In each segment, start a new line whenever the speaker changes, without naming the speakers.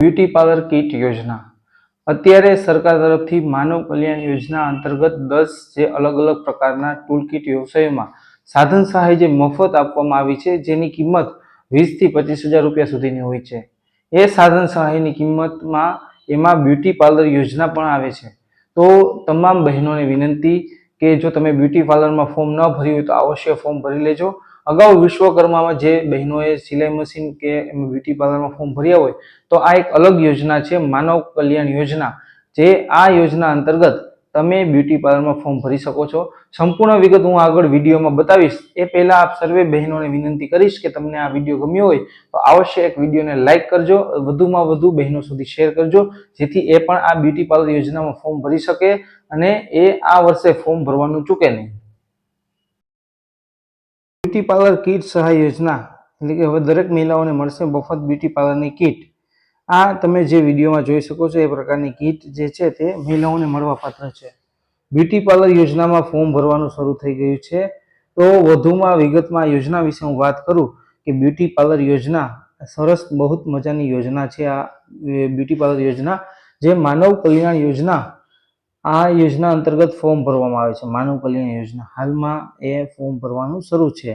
Beauty parlour kit યોજના. અત્યારે સરકાર તરફથી માનવ કલ્યાણ યોજના અંતર્ગત દસ જે અલગ અલગ પ્રકારના ટૂલ કીટ વ્યવસાયોમાં સાધન સહાય જે મફત આપવામાં આવી છે, જેની કિંમત વીસથી પચીસ હજાર રૂપિયા સુધીની હોય છે. એ સાધન સહાયની કિંમતમાં એમાં બ્યુટી પાર્લર યોજના પણ આવે છે. તો તમામ બહેનોને વિનંતી કે જો તમે બ્યુટી પાર્લરમાં ફોર્મ ન ભર્યું હોય તો અવશ્ય ફોર્મ ભરી લેજો. અગાઉ વિશ્વકર્મામાં જે બહેનોએ સિલાઈ મશીન કે બ્યુટી પાર્લરમાં ફોર્મ ભર્યા હોય, તો આ એક અલગ યોજના છે, માનવ કલ્યાણ યોજના. જે આ યોજના અંતર્ગત તમે બ્યુટી પાર્લરમાં ફોર્મ ભરી શકો છો. સંપૂર્ણ વિગત હું આગળ વિડીયોમાં બતાવીશ. એ પહેલા આપ સર્વે બહેનોને વિનંતી કરીશ કે તમને આ વીડિયો ગમ્યો હોય, તો અવશ્ય એક વિડીયોને લાઈક કરજો, વધુમાં વધુ બહેનો સુધી શેર કરજો, જેથી એ પણ આ બ્યુટી પાર્લર યોજનામાં ફોર્મ ભરી શકે અને એ આ વર્ષે ફોર્મ ભરવાનું ચૂકે નહીં. બ્યુટી પાર્લર કીટ સહાય યોજના, એટલે કે હવે દરેક મહિલાઓને મળશે મફત બ્યુટી પાર્લરની કીટ. આ તમે જે વિડીયોમાં જોઈ શકો છો, એ પ્રકારની કીટ જે છે તે મહિલાઓને મળવા પાત્ર છે. બ્યુટી પાર્લર યોજનામાં ફોર્મ ભરવાનું શરૂ થઈ ગયું છે. તો વધુમાં વિગતમાં યોજના વિશે હું વાત કરું કે બ્યુટી પાર્લર યોજના સરસ બહુ મજાની યોજના છે આ બ્યુટી પાર્લર યોજના, જે માનવ કલ્યાણ યોજના આ યોજના અંતર્ગત ફોર્મ ભરવામાં આવે છે. માનવ કલ્યાણ યોજના. હાલમાં એ ફોર્મ ભરવાનું શરૂ છે.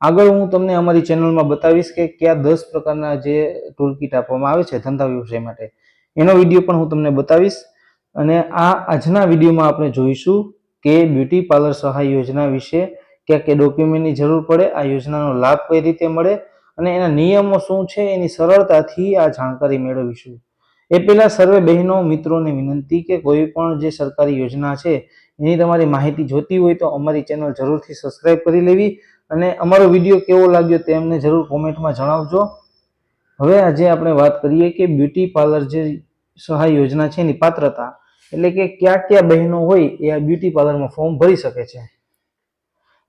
આગળ હું તમને અમારી ચેનલમાં બતાવીશ કે કયા દસ પ્રકારના જે ટૂલકીટ આપવામાં આવે છે ધંધા વ્યવસાય માટે. એનો વીડિયો પણ હું તમને બતાવીશ. અને આ આજના વિડીયોમાં આપણે જોઈશું કે બ્યુટી પાર્લર સહાય યોજના વિશે ક્યાં ક્યાં ડોક્યુમેન્ટની જરૂર પડે, આ યોજનાનો લાભ કઈ રીતે મળે અને એના નિયમો શું છે, એની સરળતાથી આ જાણકારી મેળવીશું. એ પહેલાં સર્વે બહેનો મિત્રોને વિનંતી કે કોઈ પણ જે સરકારી યોજના છે, એની તમારી માહિતી જોતી હોય તો અમારી ચેનલ જરૂરથી સબસ્ક્રાઈબ કરી લેવી અને અમારો વીડિયો કેવો લાગ્યો તે અમને જરૂર કોમેન્ટમાં જણાવજો. હવે આજે આપણે વાત કરીએ કે બ્યુટી પાર્લર જે સહાય યોજના છે એની પાત્રતા, એટલે કે કયા કયા બહેનો હોય એ આ બ્યુટી પાર્લરમાં ફોર્મ ભરી શકે છે.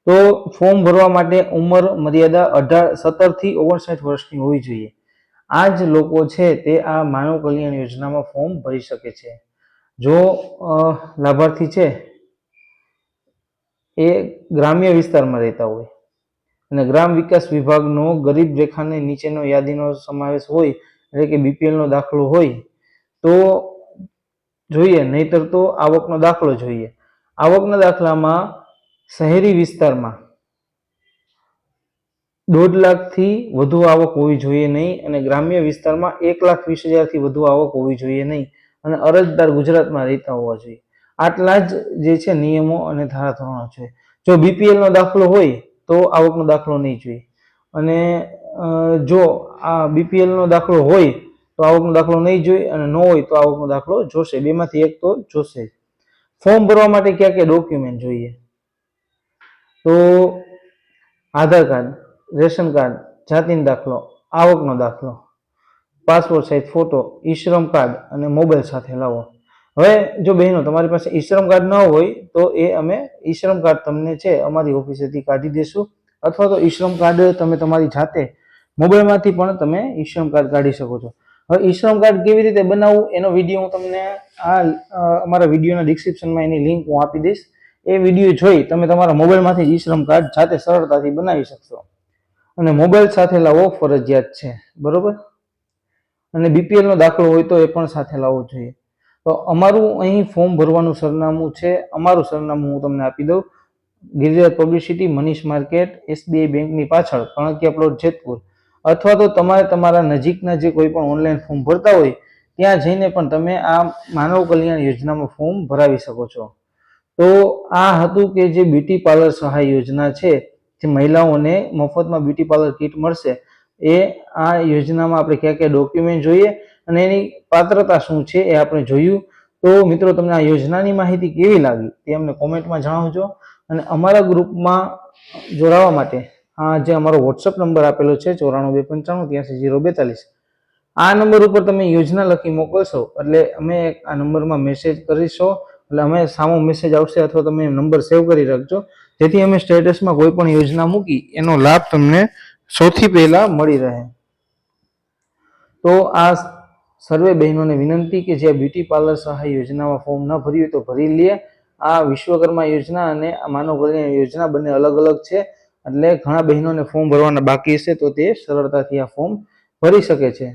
તો ફોર્મ ભરવા માટે ઉંમર, મર્યાદા અઢાર સત્તરથી ઓગણસાઠ વર્ષની હોવી જોઈએ. આ જ લોકો છે તે આ માનવ કલ્યાણ યોજનામાં ફોર્મ ભરી શકે છે. જો લાભાર્થી છે, એ ગ્રામ્ય વિસ્તારમાં રહેતા હોય અને ગ્રામ વિકાસ વિભાગનો ગરીબ રેખાને નીચેનો યાદીનો સમાવેશ હોય, એટલે કે બીપીએલનો દાખલો હોય, તો જોઈએ. નહીતર તો આવકનો દાખલો જોઈએ. આવકના દાખલામાં શહેરી વિસ્તારમાં દોઢ લાખથી વધુ આવક હોવી જોઈએ નહીં અને ગ્રામ્ય વિસ્તારમાં એક લાખ વીસ હજારથી વધુ આવક હોવી જોઈએ નહીં અને અરજદાર ગુજરાતમાં રહેતા હોવા જોઈએ. આટલા જ જે છે નિયમો અને ધારાધોરણો છે. જો બીપીએલનો દાખલો હોય તો આવકનો દાખલો નહીં જોઈએ. અને જો આ બીપીએલનો દાખલો હોય તો આવકનો દાખલો નહીં જોઈએ અને ન હોય તો આવકનો દાખલો જોશે. બેમાંથી એક તો જોશે જ. ફોર્મ ભરવા માટે કયા કયા ડોક્યુમેન્ટ જોઈએ? તો આધાર કાર્ડ રેશન કાર્ડ, જાતિનો દાખલો, આવકનો દાખલો, passport size photo, eShram card અને મોબાઈલ સાથે લાવો. હવે જો બહેનો, તમારી પાસે ઈશ્રમ કાર્ડ ન હોય, તો એ અમે ઈશ્રમ કાર્ડ તમને છે, અમારી ઓફિસેથી કાઢી દેશું. અથવા તો ઈશ્રમ કાર્ડ તમે તમારી જાતે મોબાઈલમાંથી પણ તમે ઈશ્રમ કાર્ડ કાઢી શકો છો. હવે ઈશ્રમ કાર્ડ કેવી રીતે બનાવવું, એનો વીડિયો હું તમને આ અમારા વિડીયોના ડિસ્ક્રિપ્શનમાં એની લિંક હું આપી દઈશ. એ વીડિયો જોઈ તમે તમારા મોબાઈલમાંથી જ ઈશ્રમ કાર્ડ જાતે સરળતાથી બનાવી શકશો. અને મોબાઈલ સાથે લાવવો ફરજિયાત છે. બરોબર? અને બીપીએલનો દાખલો હોય તો એ પણ સાથે લાવવો જોઈએ. તો અમારું અહીં ફોર્મ ભરવાનું સરનામું છે. અમારું સરનામું હું તમને આપી દઉં. Giriraj publicity, Manish market SBI બેંકની પાછળ કણકિયા પ્લોટ, જેતપુર. અથવા તો તમારે તમારા નજીકના જે કોઈ પણ ઓનલાઈન ફોર્મ ભરતા હોય, ત્યાં જઈને પણ તમે આ માનવ કલ્યાણ યોજનામાં ફોર્મ ભરાવી શકો છો. તો આ હતું કે જે બ્યુટી પાર્લર સહાય યોજના છે જે મહિલાઓને મફતમાં બ્યુટી પાર્લર કીટ મળશે, એ આ યોજનામાં આપણે કયા કયા ડોક્યુમેન્ટ જોઈએ અને એની પાત્રતા શું છે એ આપણે જોયું. તો મિત્રો, તમને આ યોજનાની માહિતી કેવી લાગી તે અમને કોમેન્ટમાં જણાવજો અને અમારા ગ્રુપમાં જોડાવા માટે આ જે અમારો વોટ્સઅપ નંબર આપેલો છે ચોરાણું બે પંચાણું ત્યાંસી જીરો બેતાલીસ, આ નંબર ઉપર તમે યોજના લખી મોકલશો એટલે અમે આ નંબરમાં મેસેજ કરીશો એટલે અમે સામો મેસેજ આવશે અથવા તમે નંબર સેવ કરી રાખજો. જેથી અમે સ્ટેટસમાં કોઈ પણ યોજના મૂકી એનો લાભ તમને સૌથી પહેલા મળી રહે. તો આ સર્વે બહેનોને વિનંતી કે જે બ્યુટી પાર્લર સહાય યોજનામાં ફોર્મ ન ભર્યું તો ભરી લે. આ વિશ્વકર્મા યોજના અને માનવ કલ્યાણ યોજના બંને અલગ અલગ છે. એટલે ઘણા બહેનોને ફોર્મ ભરવાના બાકી હશે તો તે સરળતાથી આ ફોર્મ ભરી શકે છે.